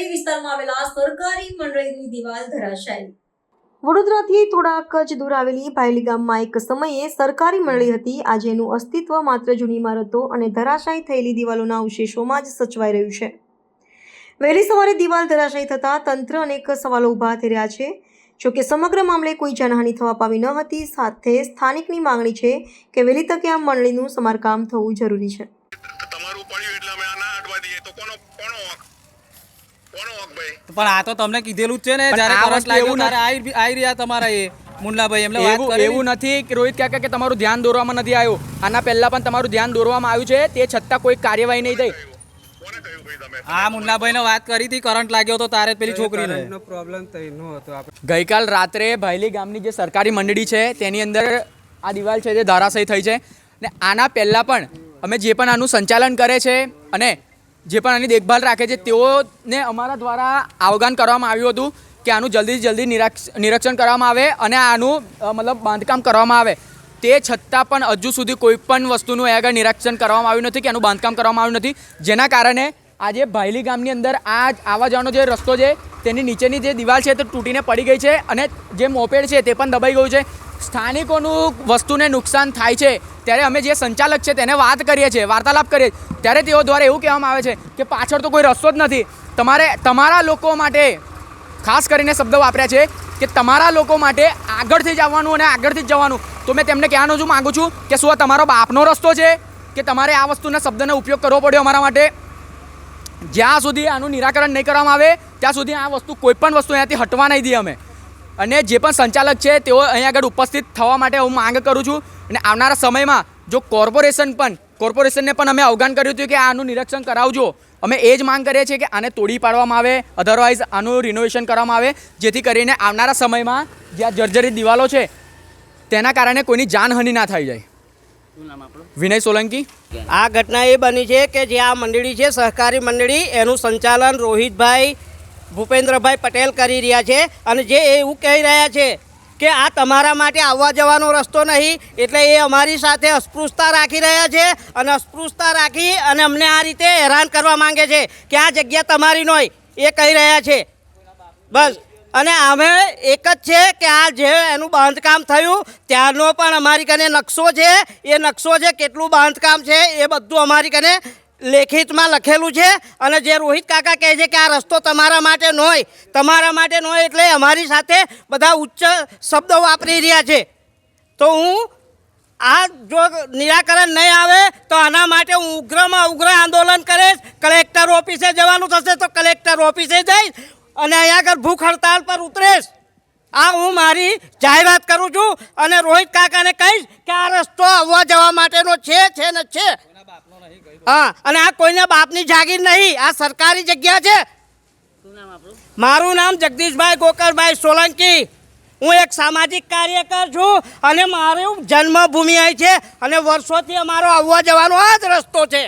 વિસ્તારમાં આવેલા સરકારી મંડળીની દિવાલ ધરાશાયી. વડોદરાથી થોડાક જ દૂર આવેલી ભાયલી ગામમાં એક સમયે સરકારી મંડળી હતી. આજે એનું અસ્તિત્વ માત્ર જૂની ઇમારતો અને ધરાશાયી થયેલી દિવાલોના અવશેષોમાં જ સચવાઈ રહ્યું છે. વહેલી સવારે દિવાલ ધરાશાયી થતાં તંત્ર અનેક સવાલો ઊભા થઈ રહ્યા છે. જોકે સમગ્ર મામલે કોઈ જાનહાનિ થવા પામી ન હતી. સાથે સ્થાનિકની માંગણી છે કે વહેલી તકે આ મંડળીનું સમારકામ થવું જરૂરી છે તમારું પડ્યું એટલે અમે આ ના અડવા દઈએ તો કોનો કોનો હક કોનો હક ભાઈ પણ આ તો તમને કીધેલું જ છે ને જ્યારે કરંટ લાગ્યો ત્યારે આવી આવી રહ્યા તમારા એ મુન્નાભાઈ એમને વાત એવું કરી. એવું નથી કે રોહિત કાકા કે તમારું ધ્યાન દોરવામાં નથી આવ્યું. આના પહેલા પણ તમારું ધ્યાન દોરવામાં આવ્યું છે તે છતાં કોઈ કાર્યવાહી નહીં થઈ. હા કહ્યું ભાઈ તમે? આ મુન્નાભાઈને વાત કરી હતી કરંટ લાગ્યો તો તારે પેલી છોકરીને. પ્રોબ્લેમ થઈ નો હતો. ગઈકાલ રાત્રે ભાયલી ગામની જે સરકારી મંડળી છે તેની અંદર આ દિવાલ છે જે ધારાશાયી થઈ છે. ને આના પહેલાં પણ અમે જે પણ આનું સંચાલન કરે છે અને જે પણ આની દેખભાલ રાખે છે, તેઓને અમારા દ્વારા આવગાન કરવામાં આવ્યું હતું કે આનું જલ્દી જલ્દી નિરાક્ષ, નિરીક્ષણ કરવામાં આવે અને આનું મતલબ બાંધકામ કરવામાં આવે. તે છતાં પણ હજુ સુધી કોઈ પણ વસ્તુનું એ આગળ નિરીક્ષણ કરવામાં આવ્યું નથી કે આનું બાંધકામ કરવામાં આવ્યું નથી. જેના કારણે આજે ભાયલી ગામની અંદર આ આવા જવાનો જે રસ્તો છે, તેની નીચેની જે દિવાલ છે તે તૂટીને પડી ગઈ છે અને જે મોપેડ છે તે પણ દબાઈ ગયું છે. સ્થાનિકોનું વસ્તુને નુકસાન થાય છે. ત્યારે અમે જે સંચાલક છે તેને વાત કરીએ છીએ, વાર્તાલાપ કરીએ ત્યારે તેઓ દ્વારા એવું કહેવામાં આવે છે કે પાછળ તો કોઈ રસ્તો જ નથી. તમારે તમારા લોકો માટે ખાસ કરીને શબ્દ વાપર્યા છે કે તમારા લોકો માટે આગળથી જ આવવાનું અને આગળથી જ જવાનું. તો મેં તેમને કહેવાનું છું માગું છું કે શું આ તમારો બાપનો રસ્તો છે? કે તમારે આ વસ્તુના શબ્દનો ઉપયોગ કરવો પડ્યો અમારા માટે? જ્યાં સુધી આનું નિરાકરણ નહીં કરવામાં આવે, ત્યાં સુધી આ વસ્તુ કોઈ પણ વસ્તુ અહીંયાથી હટવા નહીં દઈએ અમે. અને જે પણ સંચાલક છે તેઓ અહીં આગળ ઉપસ્થિત થવા માટે હું માંગ કરું છું. અને આવનારા સમયમાં જો કોર્પોરેશન પણ કોર્પોરેશનને પણ અમે અવગાન કર્યું હતું કે આનું નિરીક્ષણ કરાવજો. અમે એ જ માંગ કરીએ છીએ કે આને તોડી પાડવામાં આવે અધરવાઇઝ આનું રિનોવેશન કરવામાં આવે. જેથી કરીને આવનારા સમયમાં જે આ જર્જરિત દિવાલો છે તેના કારણે કોઈની જાનહાનિ ના થઈ જાય. વિનય સોલંકી. આ ઘટના એ બની છે કે જે આ મંડળી છે સહકારી મંડળી એનું સંચાલન રોહિતભાઈ ભૂપેન્દ્રભાઈ પટેલ કરી રહ્યા છે અને જે એવું કહી રહ્યા છે કે આ તમારા માટે આવવા જવાનો રસ્તો નહીં, એટલે એ અમારી સાથે અસ્પૃશ્યતા રાખી રહ્યા છે અને અસ્પૃશ્યતા રાખી અને અમને આ રીતે હેરાન કરવા માંગે છે કે આ જગ્યા તમારી નહીં એ કહી રહ્યા છે. બસ. અને અમે એક જ છે કે આ જે એનું બાંધકામ થયું, ત્યારનો પણ અમારી કને નકશો છે, એ નકશો છે કેટલું બાંધકામ છે, એ બધું અમારી કને લેખિતમાં લખેલું છે અને જે રોહિત કાકા કહે છે કે આ રસ્તો તમારા માટે ન હોય તમારા માટે ન હોય એટલે અમારી સાથે બધા ઉચ્ચ શબ્દો વાપરી રહ્યા છે. તો હું આ જો નિરાકરણ નહીં આવે તો આના માટે હું ઉગ્રમાં ઉગ્ર આંદોલન કરીશ, કલેક્ટર ઓફિસે જવાનું થશે તો કલેક્ટર ઓફિસે જઈશ અને અહીંયા આગળ ભૂખ હડતાલ પર ઉતરીશ. આ હું મારી જાહેરાત કરું છું અને રોહિત કાકાને કહીશ કે આ રસ્તો આવવા જવા માટેનો છે છે ને છે. હા, અને આ કોઈના બાપની જાગીર નહીં, આ સરકારી જગ્યા છે. મારું નામ જગદીશભાઈ ગોકળભાઈ સોલંકી. હું એક સામાજિક કાર્યકર છું અને મારું જન્મભૂમિ અહીં છે અને વર્ષોથી અમારો આવવા જવાનો આ જ રસ્તો છે.